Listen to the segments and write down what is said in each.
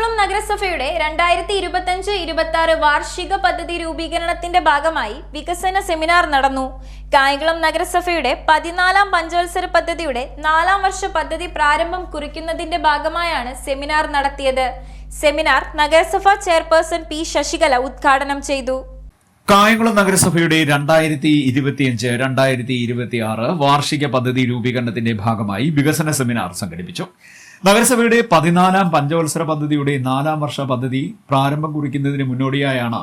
കായംകുളം നഗരസഭയുടെ രണ്ടായിരത്തി ഇരുപത്തഞ്ച് ഇരുപത്തി ആറ് വാർഷിക പദ്ധതി രൂപീകരണത്തിന്റെ ഭാഗമായി വികസന സെമിനാർ നടന്നു. കായംകുളം നഗരസഭയുടെ പതിനാലാം പഞ്ചവത്സര പദ്ധതിയുടെ നാലാം വർഷ പദ്ധതി പ്രാരംഭം കുറിക്കുന്നതിന്റെ ഭാഗമായാണ് സെമിനാർ നടത്തിയത്. സെമിനാർ നഗരസഭാ ചെയർപേഴ്സൺ പി ശശികല ഉദ്ഘാടനം ചെയ്തു. കായംകുളം നഗരസഭയുടെ രണ്ടായിരത്തി ഇരുപത്തിയഞ്ച് രണ്ടായിരത്തി ഇരുപത്തി ആറ് വാർഷിക പദ്ധതി രൂപീകരണത്തിന്റെ ഭാഗമായി വികസന സെമിനാർ സംഘടിപ്പിച്ചു. നഗരസഭയുടെ പതിനാലാം പഞ്ചവത്സര പദ്ധതിയുടെ നാലാം വർഷ പദ്ധതി പ്രാരംഭം കുറിക്കുന്നതിന് മുന്നോടിയായാണ്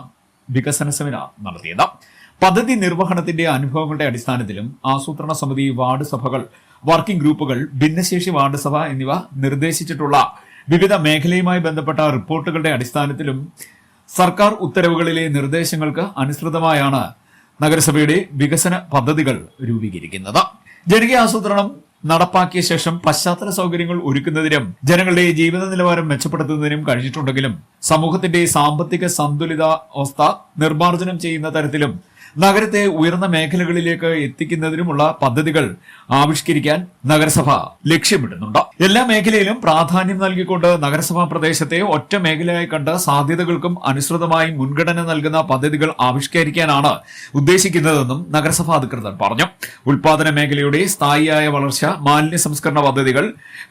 വികസന സെമിനാർ നടത്തിയത്. പദ്ധതി നിർവഹണത്തിന്റെ അനുഭവങ്ങളുടെ അടിസ്ഥാനത്തിലും ആസൂത്രണ സമിതി വാർഡ് സഭകൾ വർക്കിംഗ് ഗ്രൂപ്പുകൾ ഭിന്നശേഷി വാർഡ് സഭ എന്നിവ നിർദ്ദേശിച്ചിട്ടുള്ള വിവിധ മേഖലയുമായി ബന്ധപ്പെട്ട റിപ്പോർട്ടുകളുടെ അടിസ്ഥാനത്തിലും സർക്കാർ ഉത്തരവുകളിലെ നിർദ്ദേശങ്ങൾക്ക് അനുസൃതമായാണ് നഗരസഭയുടെ വികസന പദ്ധതികൾ രൂപീകരിക്കുന്നത്. ജനകീയ ആസൂത്രണം നടപ്പാക്കിയ ശേഷം പശ്ചാത്തല സൗകര്യങ്ങൾ ഒരുക്കുന്നതിനും ജനങ്ങളുടെ ജീവിത നിലവാരം മെച്ചപ്പെടുത്തുന്നതിനും കഴിഞ്ഞിട്ടുണ്ടെങ്കിലും സമൂഹത്തിന്റെ സാമ്പത്തിക സന്തുലിതാവസ്ഥ നിർമ്മാർജനം ചെയ്യുന്ന തരത്തിലും നഗരത്തെ ഉയർന്ന മേഖലകളിലേക്ക് എത്തിക്കുന്നതിനുമുള്ള പദ്ധതികൾ ആവിഷ്കരിക്കാൻ നഗരസഭ ലക്ഷ്യമിടുന്നുണ്ട്. എല്ലാ മേഖലയിലും പ്രാധാന്യം നൽകിക്കൊണ്ട് നഗരസഭാ പ്രദേശത്തെ ഒറ്റ മേഖലയായി കണ്ട് സാധ്യതകൾക്കും അനുസൃതമായി മുൻഗണന നൽകുന്ന പദ്ധതികൾ ആവിഷ്കരിക്കാനാണ് ഉദ്ദേശിക്കുന്നതെന്നും നഗരസഭാ അധികൃതർ പറഞ്ഞു. ഉൽപാദന മേഖലയുടെ സ്ഥായിയായ വളർച്ച മാലിന്യ സംസ്കരണ പദ്ധതികൾ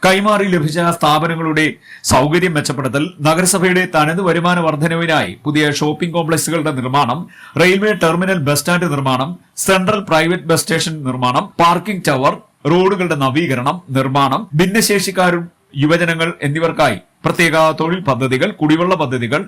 കൈമാറി ലഭിച്ച സ്ഥാപനങ്ങളുടെ സൗകര്യം മെച്ചപ്പെടുത്തൽ നഗരസഭയുടെ തനത് വരുമാന വർധനവിനായി പുതിയ ഷോപ്പിംഗ് കോംപ്ലക്സുകളുടെ നിർമ്മാണം റെയിൽവേ ടെർമിനൽ ബസ് സ്റ്റാൻഡ് നിർമ്മാണം സെൻട്രൽ പ്രൈവറ്റ് ബസ് സ്റ്റേഷൻ നിർമ്മാണം പാർക്കിംഗ് ടവർ റോഡുകളുടെ നവീകരണം നിർമ്മാണം ഭിന്നശേഷിക്കാരും യുവജനങ്ങൾ എന്നിവർക്കായി. പ്രത്യേക തൊഴിൽ പദ്ധതികൾ കുടിവെള്ള പദ്ധതികൾ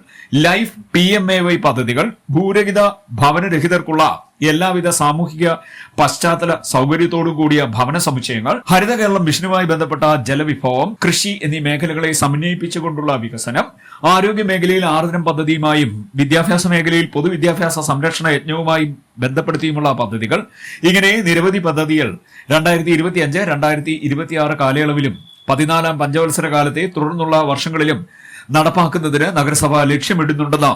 life P M A Y പദ്ധതികൾ ഭൂരഹിത ഭവനരഹിതർക്കുള്ള എല്ലാവിധ സാമൂഹിക പശ്ചാത്തല സൗകര്യത്തോടു കൂടിയ ഭവന സമുച്ചയങ്ങൾ ഹരിത കേരളം മിഷനുമായി ബന്ധപ്പെട്ട ജലവിഭവം കൃഷി എന്നീ മേഖലകളെ സമന്വയിപ്പിച്ചുകൊണ്ടുള്ള വികസനം ആരോഗ്യ മേഖലയിൽ ആർദ്രം പദ്ധതിയുമായും വിദ്യാഭ്യാസ മേഖലയിൽ പൊതുവിദ്യാഭ്യാസ സംരക്ഷണ യജ്ഞവുമായും ബന്ധപ്പെടുത്തിയുമുള്ള പദ്ധതികൾ. ഇങ്ങനെ നിരവധി പദ്ധതികൾ രണ്ടായിരത്തി ഇരുപത്തിയഞ്ച് രണ്ടായിരത്തി ഇരുപത്തിയാറ് കാലയളവിലും പതിനാലാം പഞ്ചവത്സര കാലത്തെ തുടർന്നുള്ള വർഷങ്ങളിലും നടപ്പാക്കുന്നതിന് നഗരസഭ ലക്ഷ്യമിടുന്നുണ്ടെന്ന്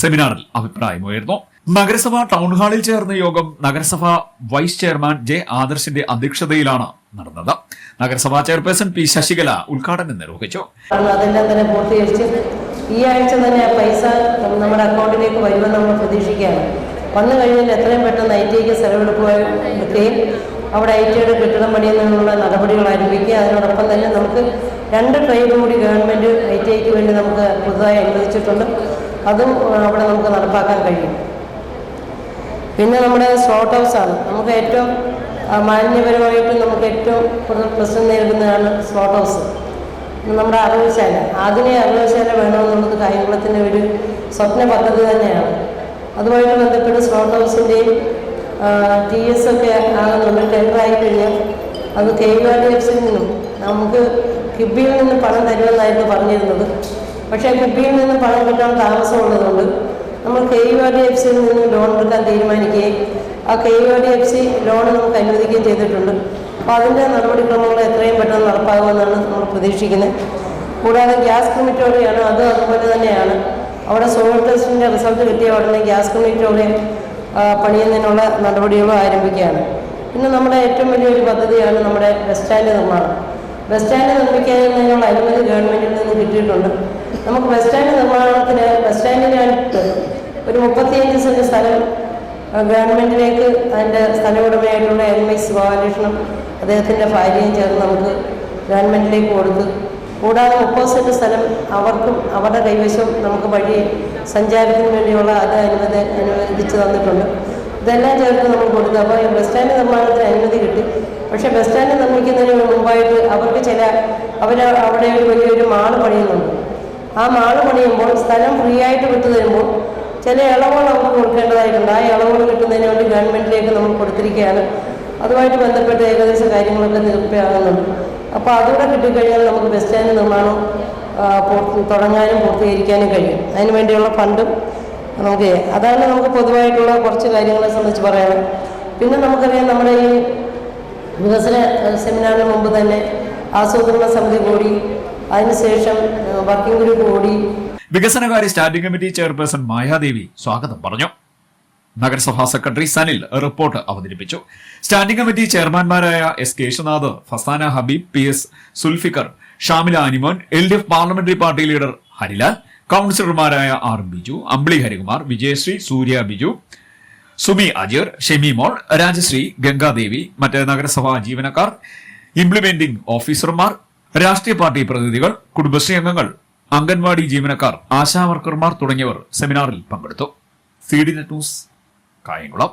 സെമിനാറിൽ അഭിപ്രായമുയർന്നു. നഗരസഭ ടൗൺ ഹാളിൽ ചേർന്ന യോഗം നഗരസഭ വൈസ് ചെയർമാൻ ജെ ആദർശിന്റെ അധ്യക്ഷതയിലാണ് നടന്നത്. നഗരസഭാ ചെയർപേഴ്സൺ പി ശശികല ഉദ്ഘാടനം നിർവഹിച്ചു. ഈ ആഴ്ച തന്നെ പൈസ നമ്മുടെ അക്കൗണ്ടിലേക്ക് വരുമെന്ന് നമ്മൾ പ്രതീക്ഷിക്കുകയാണ്. വന്നു കഴിഞ്ഞാൽ എത്രയും പെട്ടെന്ന് ഐ ടിക്ക് സ്ഥലമെടുക്കുകയും അവിടെ ഐ ടിയുടെ കെട്ടിടം പണിയുന്നതിനുള്ള നടപടികൾ ആരംഭിക്കുക അതിനോടൊപ്പം തന്നെ നമുക്ക് രണ്ട് ട്രെയിനും കൂടി ഗവൺമെന്റ് ഐ ടി ഐക്ക് വേണ്ടി നമുക്ക് പുതുതായി അനുവദിച്ചിട്ടുണ്ട്. അതും അവിടെ നമുക്ക് നടപ്പാക്കാൻ കഴിയും. പിന്നെ നമ്മുടെ സ്ലോട്ട് ഹൗസാണ് നമുക്ക് ഏറ്റവും മാലിന്യപരമായിട്ട് നമുക്ക് ഏറ്റവും കൂടുതൽ പ്രശ്നം നേരിടുന്നതാണ് സ്ലോട്ട് ഹൗസ് നമ്മുടെ അറിവശാല ആധുനിക അറിവശാല വേണമെന്നുള്ളത് കായംകുളത്തിന്റെ ഒരു സ്വപ്ന പദ്ധതി തന്നെയാണ്. അതുമായിട്ട് ബന്ധപ്പെട്ട് സ്ലോട്ട് ഹൗസിന്റെയും ടി എസ് ഒക്കെ ആകുന്നുണ്ട് ടെൻഡർ ആയി കഴിഞ്ഞാൽ അത് ഡി എഫ്സിൽ നിന്നും നമുക്ക് കിബിയിൽ നിന്ന് പണം തരുമെന്നായിരുന്നു പറഞ്ഞിരുന്നത്. പക്ഷേ കിബിയിൽ നിന്ന് പണം കിട്ടാൻ താമസമുള്ളതുകൊണ്ട് നമ്മൾ K U R D F നിന്ന് ലോൺ എടുക്കാൻ തീരുമാനിക്കുകയും ആ K U R D F C loan നമുക്ക് അനുവദിക്കുകയും ചെയ്തിട്ടുണ്ട്. അപ്പോൾ അതിന്റെ നടപടിക്രമങ്ങൾ എത്രയും പെട്ടെന്ന് നടപ്പാകുമെന്നാണ് നമ്മൾ പ്രതീക്ഷിക്കുന്നത്. കൂടാതെ ഗ്യാസ് കമ്മിറ്റോറിയാണ് അത് അതുപോലെ തന്നെയാണ്. അവിടെ സോൾ ടെസ്റ്റിന്റെ റിസൾട്ട് കിട്ടിയ ഉടനെ ഗ്യാസ് ക്രിമിറ്റോറിയം പണിയുന്നതിനുള്ള നടപടികളും ആരംഭിക്കുകയാണ്. പിന്നെ നമ്മുടെ ഏറ്റവും വലിയൊരു പദ്ധതിയാണ് നമ്മുടെ ബസ് സ്റ്റാൻഡ് നിർമ്മാണം. ബസ് സ്റ്റാൻഡ് നിർമ്മിക്കുന്നതിനുള്ള അനുമതി ഗവൺമെന്റിൽ നിന്ന് കിട്ടിയിട്ടുണ്ട്. നമുക്ക് ബസ് സ്റ്റാൻഡ് നിർമ്മാണത്തിന് ബസ് സ്റ്റാൻഡിനായിട്ട് ഒരു മുപ്പത്തിയഞ്ച് സെന്റ് സ്ഥലം ഗവൺമെന്റിലേക്ക് അതിന്റെ സ്ഥലമുടമയായിട്ടുള്ള എം എസ് ബാലകൃഷ്ണൻ അദ്ദേഹത്തിന്റെ ഭാര്യയും ചേർന്ന് നമുക്ക് ഗവൺമെന്റിലേക്ക് കൊടുത്തു കൂടാതെ ഒപ്പോസിറ്റ് സ്ഥലം അവർക്കും അവരുടെ കൈവശം നമുക്ക് വഴി സഞ്ചാരത്തിന് വേണ്ടിയുള്ള അത് അനുമതി അനുവദിച്ച് തന്നിട്ടുണ്ട്. ഇതെല്ലാം ചേർത്ത് നമ്മൾ കൊടുത്തു അപ്പോൾ ഈ ബസ് സ്റ്റാൻഡ് നിർമ്മാണത്തിന് അനുമതി കിട്ടി. പക്ഷേ ബസ് സ്റ്റാൻഡ് നിർമ്മിക്കുന്നതിന് മുമ്പായിട്ട് അവർക്ക് ചില അവർ അവിടെ ഒരു വലിയൊരു മാൾ പണിയുന്നുണ്ട്. ആ മാൾ പണിയുമ്പോൾ സ്ഥലം ഫ്രീ ആയിട്ട് വിട്ടു തരുമ്പോൾ ചില ഇളവുകൾ അവർക്ക് കൊടുക്കേണ്ടതായിട്ടുണ്ട്. ആ ഇളവുകൾ കിട്ടുന്നതിന് വേണ്ടി ഗവൺമെന്റിലേക്ക് നമ്മൾ കൊടുത്തിരിക്കുകയാണ്. അതുമായിട്ട് ബന്ധപ്പെട്ട് ഏകദേശം കാര്യങ്ങളൊക്കെ തീർപ്പാകുന്നുണ്ട് അപ്പോൾ അതുകൂടെ കിട്ടിക്കഴിഞ്ഞാൽ നമുക്ക് ബസ് സ്റ്റാൻഡ് നിർമ്മാണം തുടങ്ങാനും പൂർത്തീകരിക്കാനും കഴിയും. അതിന് വേണ്ടിയുള്ള ഫണ്ടും നമുക്ക് അതാണ് നമുക്ക് പൊതുവായിട്ടുള്ള കുറച്ച് കാര്യങ്ങളെ സംബന്ധിച്ച് പറയാൻ. പിന്നെ നമുക്കറിയാം നമ്മുടെ ഈ വികസന സെമിനാറിന് മുമ്പ് തന്നെ ആസൂത്രണ സമിതി കൂടി അതിനുശേഷം വർക്കിംഗ് ഗ്രൂപ്പ് കൂടി. വികസനകാര്യ സ്റ്റാൻഡിംഗ് കമ്മിറ്റി ചെയർപേഴ്സൺ മായാദേവി സ്വാഗതം പറഞ്ഞു. നഗരസഭാ സെക്രട്ടറി സനിൽ റിപ്പോർട്ട് അവതരിപ്പിച്ചു. Standing committee ചെയർമാൻമാരായ S Keshunath Fasana Habeeb P S Sulfikar Shamila Animon L D F parliamentary party leader Harilal കൌൺസിലർമാരായ R Biju Ambili Harikumar Vijayasree Surya Biju Sumi Ajeer Shemi മോൾ രാജശ്രീ ഗംഗാദേവി മറ്റ് നഗരസഭാ ജീവനക്കാർ ഇംപ്ലിമെന്റിംഗ് ഓഫീസർമാർ രാഷ്ട്രീയ പാർട്ടി പ്രതിനിധികൾ കുടുംബശ്രീ അംഗങ്ങൾ അംഗൻവാടി ജീവനക്കാർ ആശാവർക്കർമാർ തുടങ്ങിയവർ സെമിനാറിൽ പങ്കെടുത്തു. C D Net News Kayamkulam